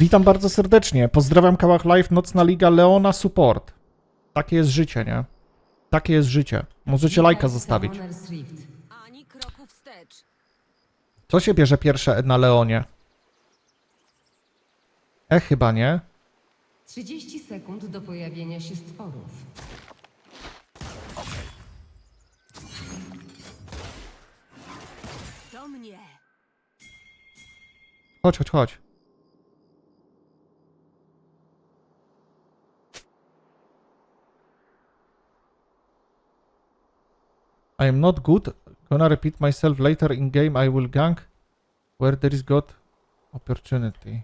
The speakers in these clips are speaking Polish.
Witam bardzo serdecznie. Pozdrawiam Kałach Live, Nocna Liga, Leona Support. Takie jest życie, nie? Takie jest życie. Możecie lajka zostawić. Summoner's Rift. Ani kroku wstecz. Co się bierze pierwsze na Leonie? E, chyba nie. 30 sekund do pojawienia się stworów. Do mnie. Chodź, chodź, chodź. I am not good. Gonna repeat myself later in game. I will gank where there is God opportunity.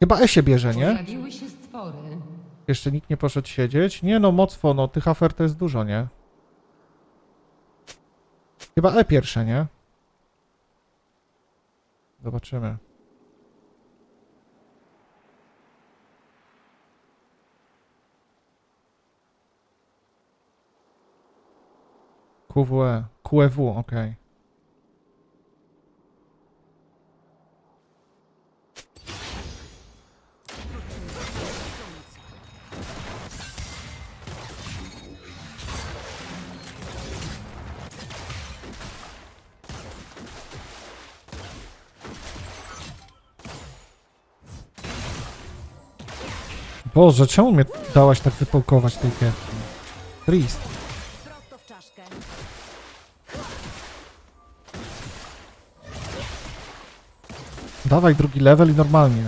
Chyba E się bierze, nie? Pojawiły się stwory. Jeszcze nikt nie poszedł siedzieć. Nie no, mocno, no tych afer to jest dużo, nie? Chyba E pierwsze, nie? Zobaczymy. QWE. QEW, okej. Boże, czemu mnie dałaś tak wypałkować tej kierki? Trist. Dawaj drugi level i normalnie.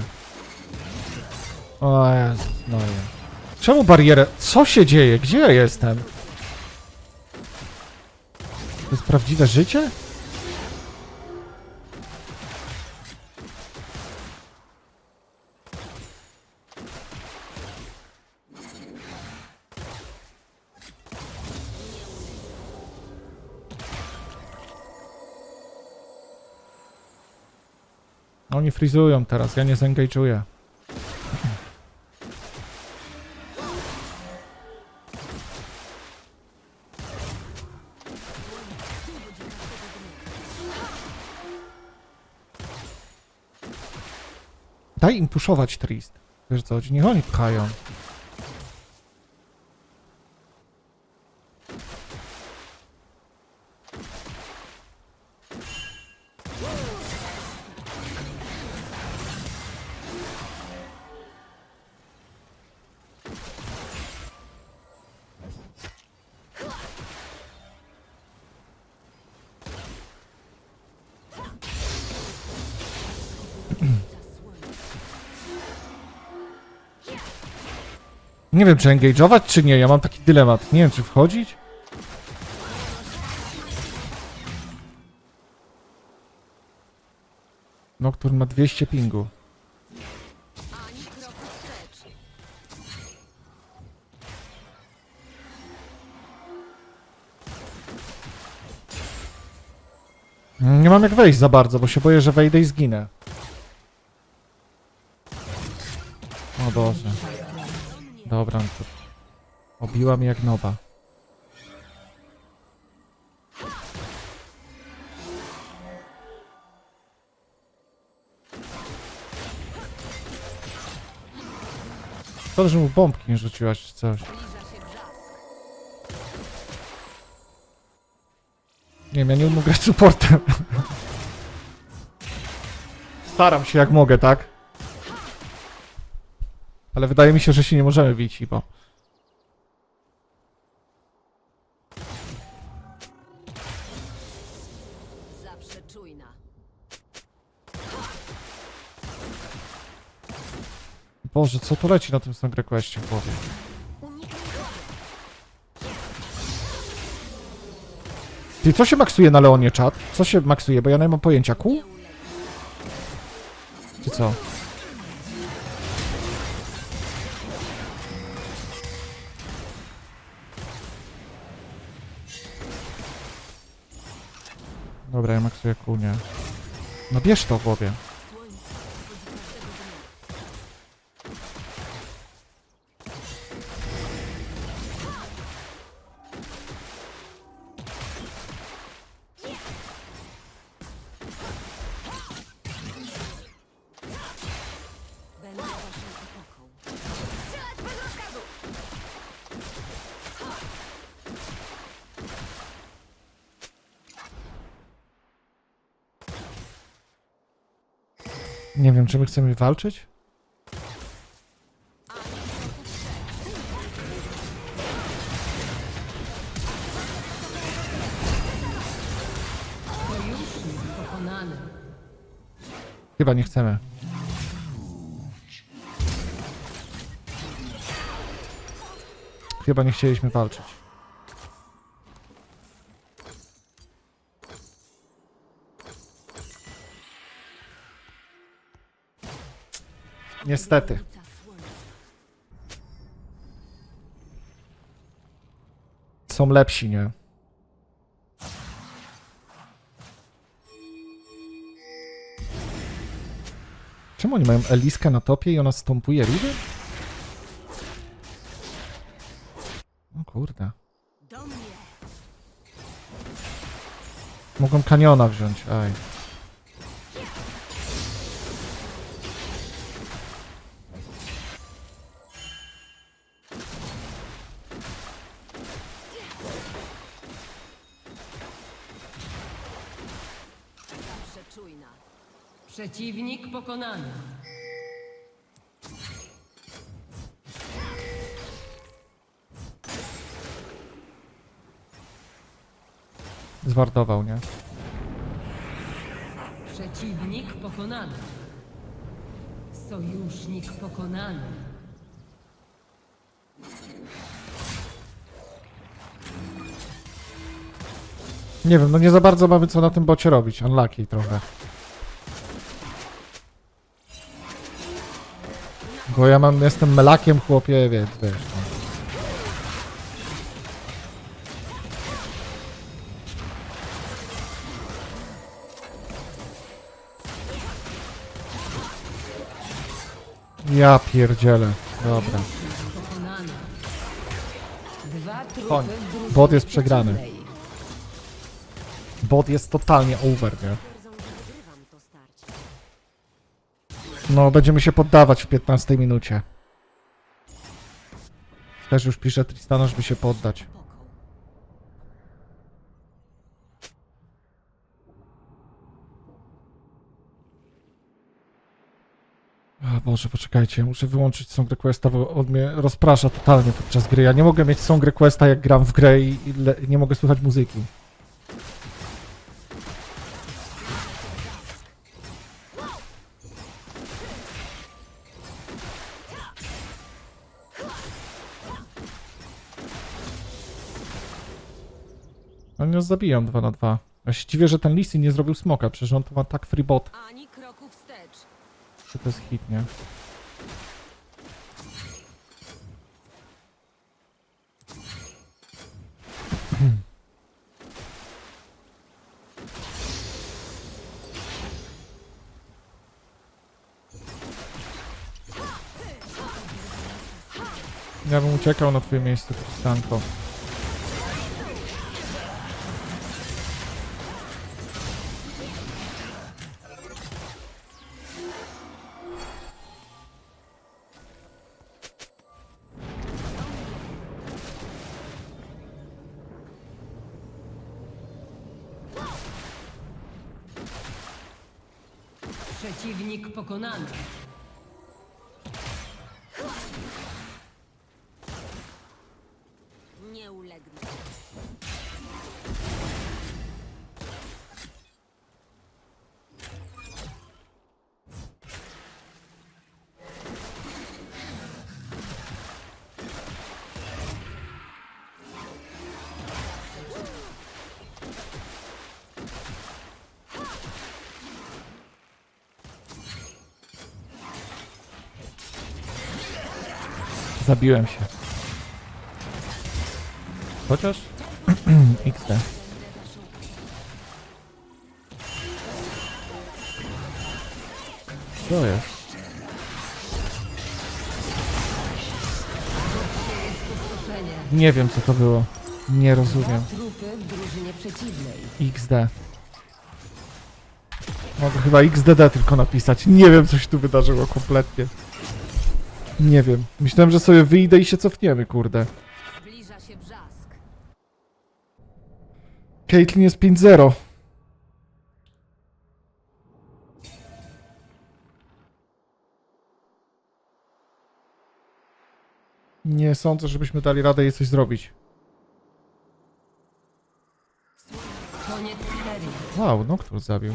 O Jezus, no nie. Czemu barierę? Co się dzieje? Gdzie ja jestem? To jest prawdziwe życie? Oni frizują teraz, ja nie zengage'uję. Daj im puszować Trist. Wiesz co? Niech oni pchają. Nie wiem, czy engage'ować, czy nie. Ja mam taki dylemat. Nie wiem, czy wchodzić? Nocturne ma 200 pingu. Nie mam jak wejść za bardzo, bo się boję, że wejdę i zginę. O Boże. Dobra, no to... Obiła mi jak nowa. Szkoda, że mu bombki nie rzuciłaś czy coś. Nie wiem, ja nie umiem grać supportem. Staram się jak mogę, tak? Ale wydaje mi się, że się nie możemy bić, bo... Zawsze czujna. Boże, co tu leci na tym Song Requestie w głowie? Ty, co się maksuje na Leonie, czat? Co się maksuje, bo ja nie mam pojęcia. Kół? Czy co? Dobra, ja maksuję kół, nie. No bierz to głowie. Czy my chcemy walczyć? Chyba nie chcemy. Chyba nie chcieliśmy walczyć. Niestety. Są lepsi, nie? Czemu oni mają Eliskę na topie i ona stąpuje Riven? O kurde. Mogą kaniona wziąć, aj. Przeciwnik pokonany. Zwardował, nie? Przeciwnik pokonany. Sojusznik pokonany. Nie wiem, no nie za bardzo mamy co na tym bocie robić. Unlucky trochę. Bo ja mam, jestem melakiem, chłopie, więc wiesz. No. Ja pierdzielę. Dobra. Koń. Bot jest przegrany. Bot jest totalnie over, nie? No, będziemy się poddawać w 15 minucie. Też już pisze Tristana, żeby się poddać. O Boże, poczekajcie, muszę wyłączyć song requesta, bo on mnie rozprasza totalnie podczas gry. Ja nie mogę mieć song requesta jak gram w grę i, nie mogę słychać muzyki. Oni nas zabiją 2 na 2. Ja się dziwię, że ten Lisy nie zrobił smoka, przecież on to ma tak free bot. Ani kroku wstecz. Czy to jest hit, nie? Ja bym uciekał na twoje miejsce, Tristanko. Przeciwnik pokonany. Zabiłem się. Chociaż? XD. Co jest? Nie wiem co to było. Nie rozumiem. XD. Mogę chyba XDD tylko napisać. Nie wiem co się tu wydarzyło kompletnie. Nie wiem. Myślałem, że sobie wyjdę i się cofniemy, kurde. Zbliża się brzask. Caitlyn jest 5-0. Nie sądzę, żebyśmy dali radę jej coś zrobić. Wow, no kto zabił?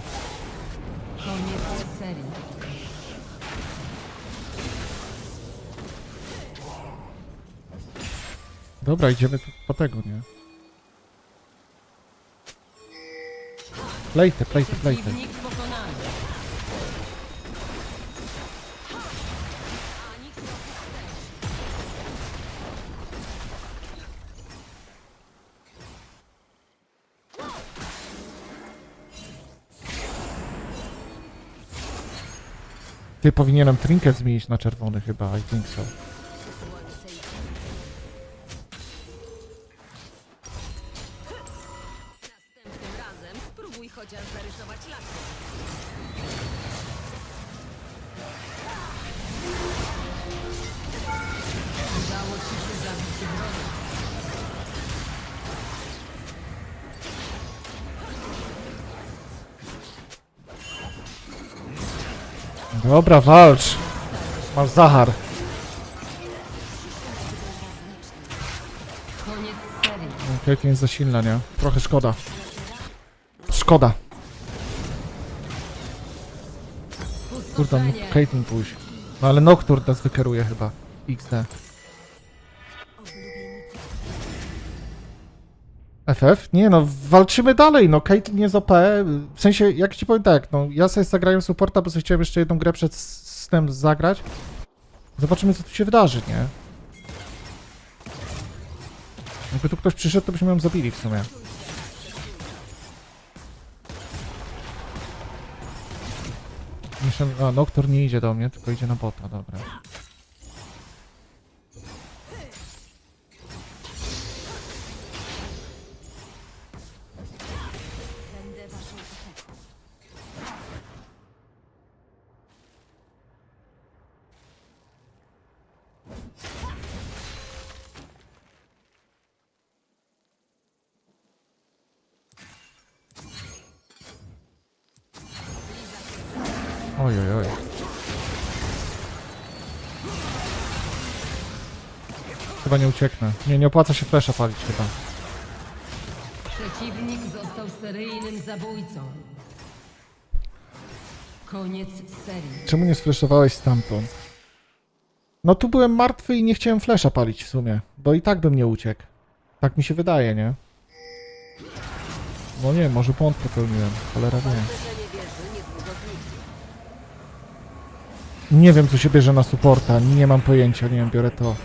Dobra, idziemy tu po tego, nie? Ani kroku wstecz. Ty powinienem trinket zmienić na czerwony chyba, I think so. Dobra, walcz. Masz serii. Caitlyn jest za silna, nie? Trochę szkoda. Szkoda. Kurde, mógł. Caitlyn pójść. No ale Noctur nas wykeruje chyba. XD. FF? Nie no, walczymy dalej, no Caitlyn jest OP. W sensie, jak ci powiem tak, no ja sobie zagrałem supporta, bo sobie chciałem jeszcze jedną grę przed snem zagrać. Zobaczymy, co tu się wydarzy, nie? Jakby tu ktoś przyszedł, to byśmy ją zabili w sumie. Myślę, a Noctur nie idzie do mnie, tylko idzie na bota, dobra. Oj, oj, oj. Chyba nie ucieknę. Nie, nie opłaca się flesza palić chyba. Przeciwnik został seryjnym zabójcą. Koniec serii. Czemu nie sfleszowałeś stamtąd? No tu byłem martwy i nie chciałem flesza palić w sumie, bo i tak bym nie uciekł. Tak mi się wydaje, nie? No nie, może błąd popełniłem, cholera wie. Nie wiem, co się bierze na supporta, nie mam pojęcia, nie wiem, biorę to.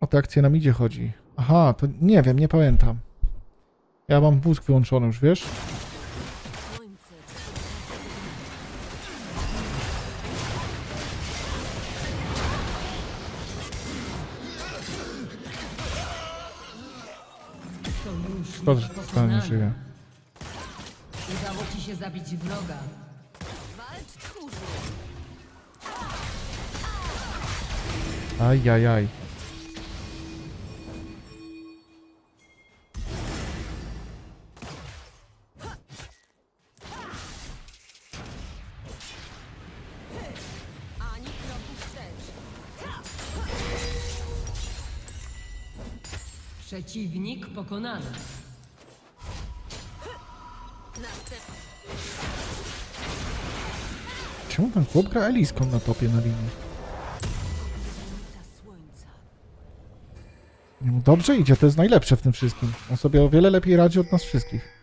O te akcje nam idzie chodzi. Aha, to nie wiem, nie pamiętam. Ja mam mózg wyłączony już, wiesz? Szkoda, że to nie żyje. Udało ci się zabić wroga. Walcz tchórzu. Aj, aj, aj. Ani kroku wstecz. Przeciwnik pokonany. Czemu ten chłop gra Eliską na topie na linii? Dobrze idzie, to jest najlepsze w tym wszystkim. On sobie o wiele lepiej radzi od nas wszystkich.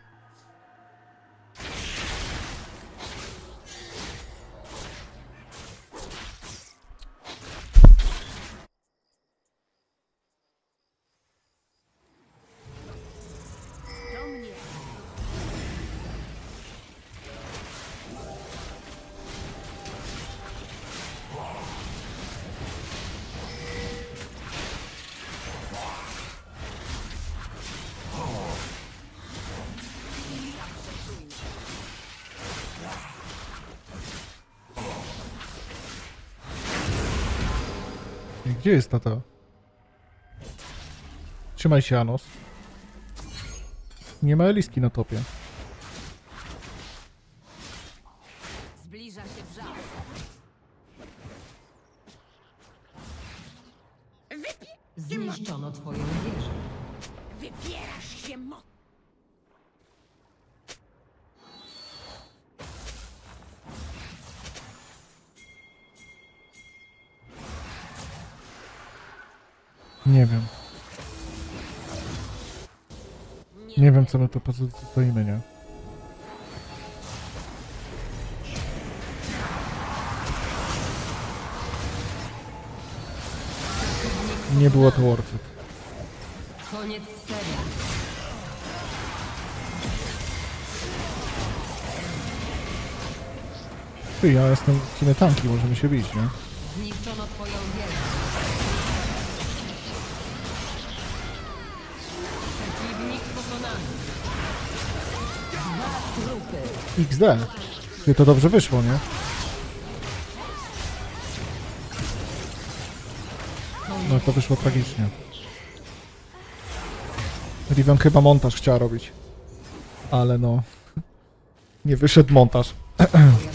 Gdzie jest tata? Trzymaj się, Anos. Nie ma Eliski na topie. My tu po co stoimy, nie? Nie było to worth it. Koniec serii. Ty, ja jestem w sumie tanki, możemy się bić, nie? Zniszczono twoją wieżę. XD. Ty, to dobrze wyszło, nie? No to wyszło tragicznie. Riven chyba montaż chciała robić. Ale no... Nie wyszedł montaż.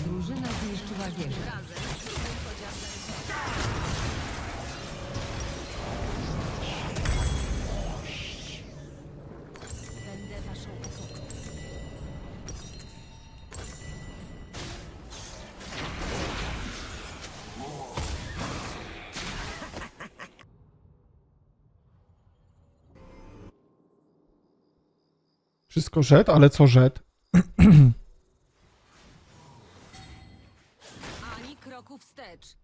Wszystko rzet, ale co rzet? Ani kroku wstecz.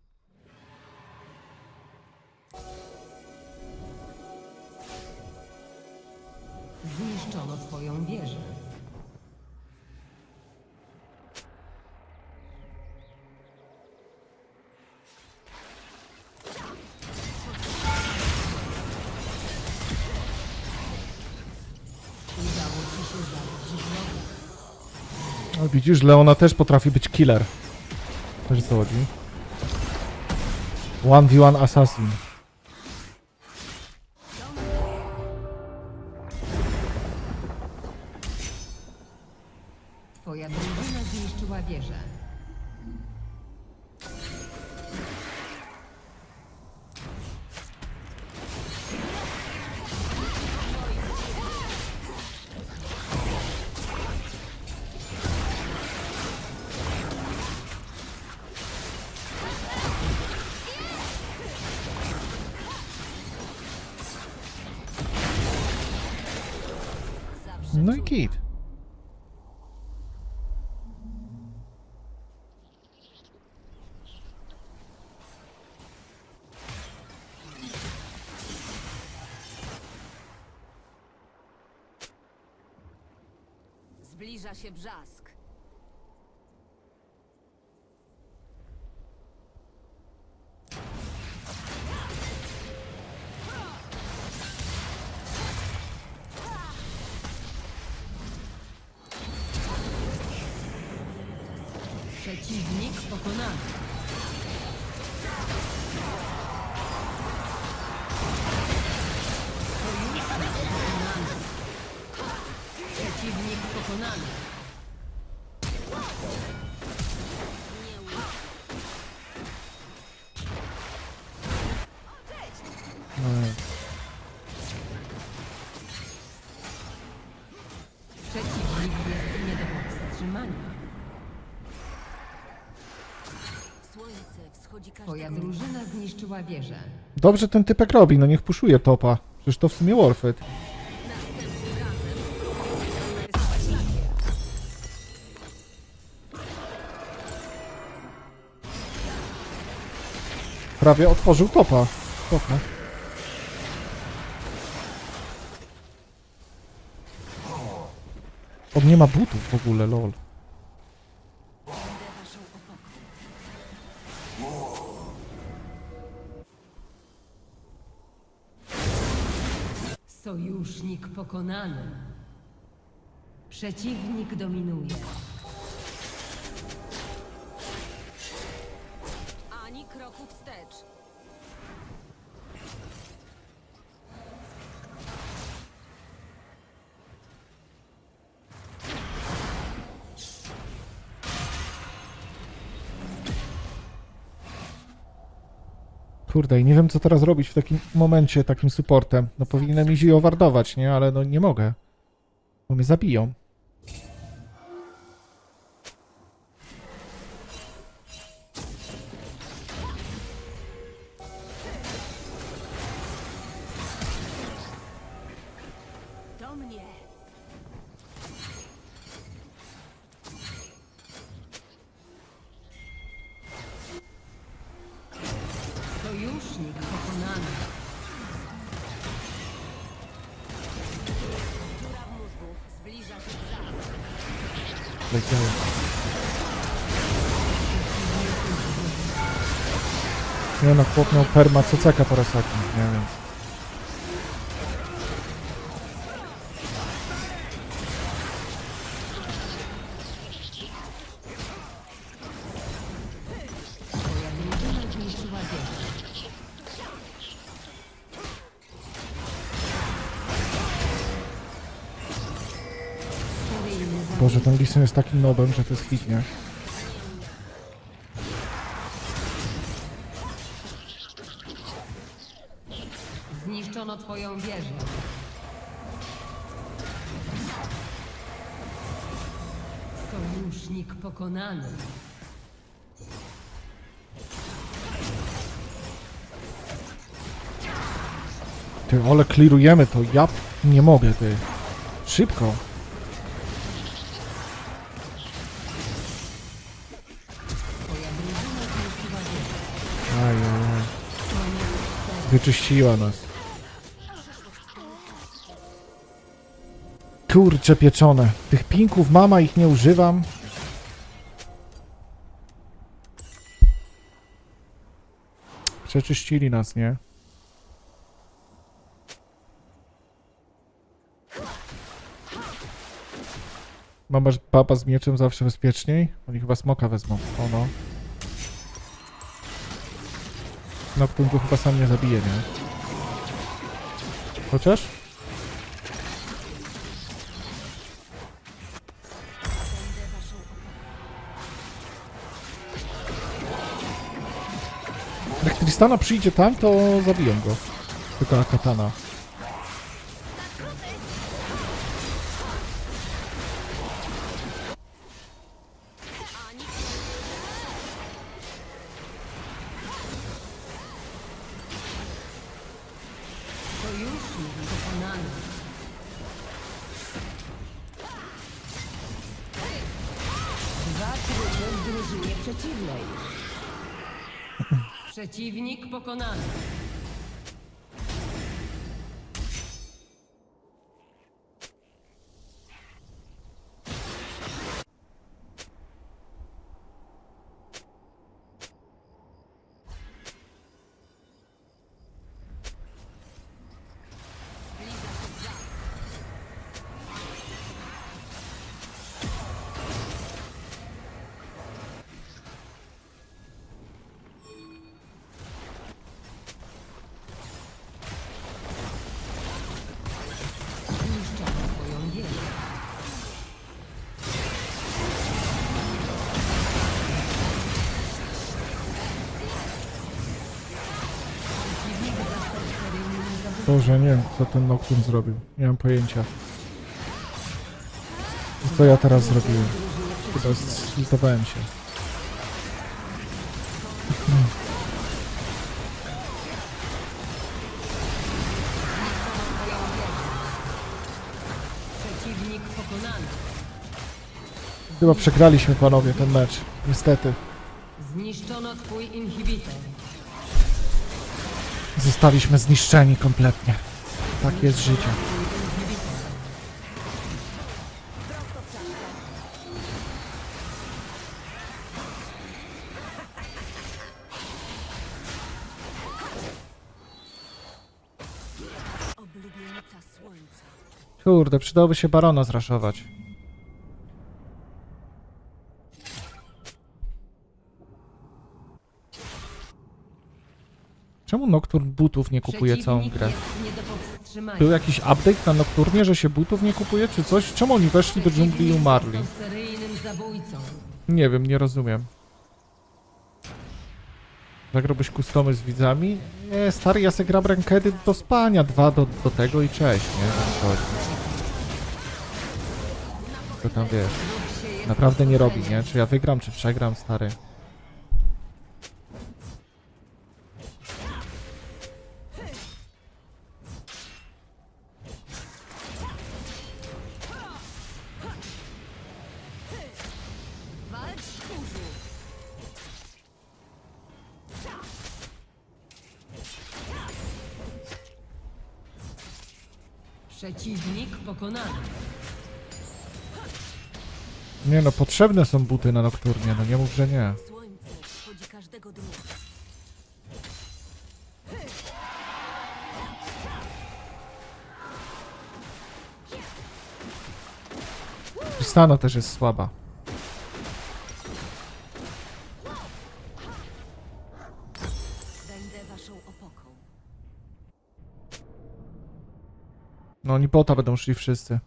Widzisz, Leona też potrafi być killer. O co chodzi? 1v1 assassin. Twoja drużyna zniszczyła wieżę. Kit. Zbliża się brzask. Przeciwnik pokonany. Zniszczyła wieżę. Dobrze ten typek robi, no niech puszuje topa. Przecież to w sumie worth it. Prawie otworzył topa. Topa. On nie ma butów w ogóle, lol. Sojusznik pokonany. Przeciwnik dominuje. Kurde, i nie wiem co teraz robić w takim momencie, takim supportem. No powinienem easy owardować, nie? Ale no nie mogę. Bo mnie zabiją. Chłop miał perma po resetnie, nie zabójca. Boże, ten Lisem jest takim nobem, że to jest hit, nie? Pokonany. Ty, ale klirujemy to, ja nie mogę, ty. Szybko. Aj, aj, aj. Wyczyściła nas. Kurcze pieczone. Tych pinków mama, ich nie używam. Przeczyścili nas, nie? Mama, papa z mieczem zawsze bezpieczniej? Oni chyba smoka wezmą. O no. No, którym go chyba sam nie zabije, nie? Chociaż? Tristana przyjdzie tam, to zabiją go. Tylko na katana. Dwa trupy w drużynie przeciwnej. Przeciwnik pokonany. Boże, nie wiem, co ten Nocturne zrobił. Nie mam pojęcia. Co ja teraz zrobiłem? Chyba zlitowałem się. Chyba przegraliśmy, panowie, ten mecz. Niestety. Zniszczono twój inhibitor. Zostaliśmy zniszczeni kompletnie. Tak jest życie. Kurde, przydałoby się Barona zraszować. Czemu Nocturne butów nie kupuje całą grę? Był jakiś update na Nocturnie, że się butów nie kupuje, czy coś? Czemu oni weszli do dżungli i umarli? Nie wiem, nie rozumiem. Zagrałbyś kustomy z widzami? Nie, stary, ja se gram rankedy do spania, dwa do, do tego i cześć, nie? To tam wiesz. Naprawdę nie robi, nie? Czy ja wygram, czy przegram, stary. Przeciwnik pokonany. Nie no, potrzebne są buty na nokturnie, no nie mów, że nie. Słońce wschodzi każdego dnia. Tristana też jest słaba. Oni bota będą szli wszyscy.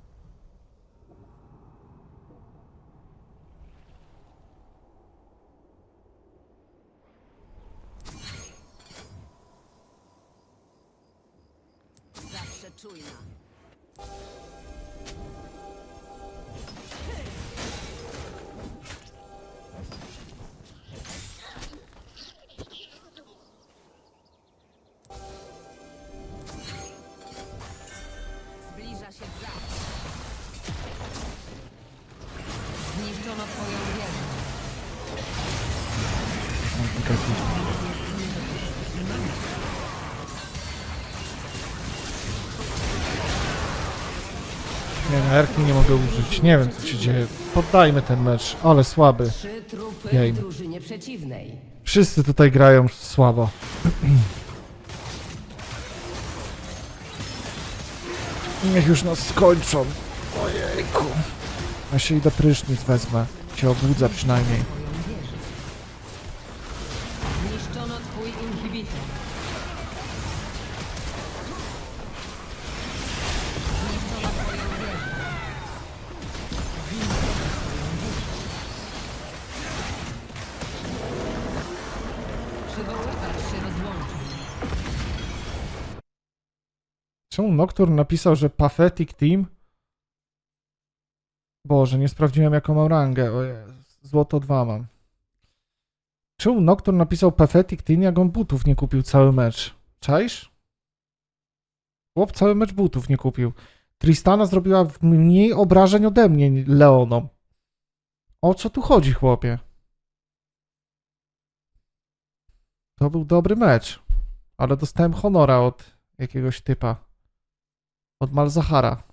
Erki nie mogę użyć. Nie wiem, co się dzieje. Poddajmy ten mecz, ale słaby. Trzy Jej. Wszyscy tutaj grają słabo. Niech już nas skończą. Ojejku. Ja się idę prysznic wezmę. Się obudzę przynajmniej. Zniszczono twój inhibitor. Czemu Nocturne napisał, że Pathetic Team? Boże, nie sprawdziłem jaką mam rangę. Złoto 2 mam. Czemu Nocturne napisał Pathetic Team, jak on butów nie kupił cały mecz? Czaisz? Chłop cały mecz butów nie kupił. Tristana zrobiła mniej obrażeń ode mnie Leoną. O co tu chodzi, chłopie? To był dobry mecz, ale dostałem honora od jakiegoś typa. Od Malzahara.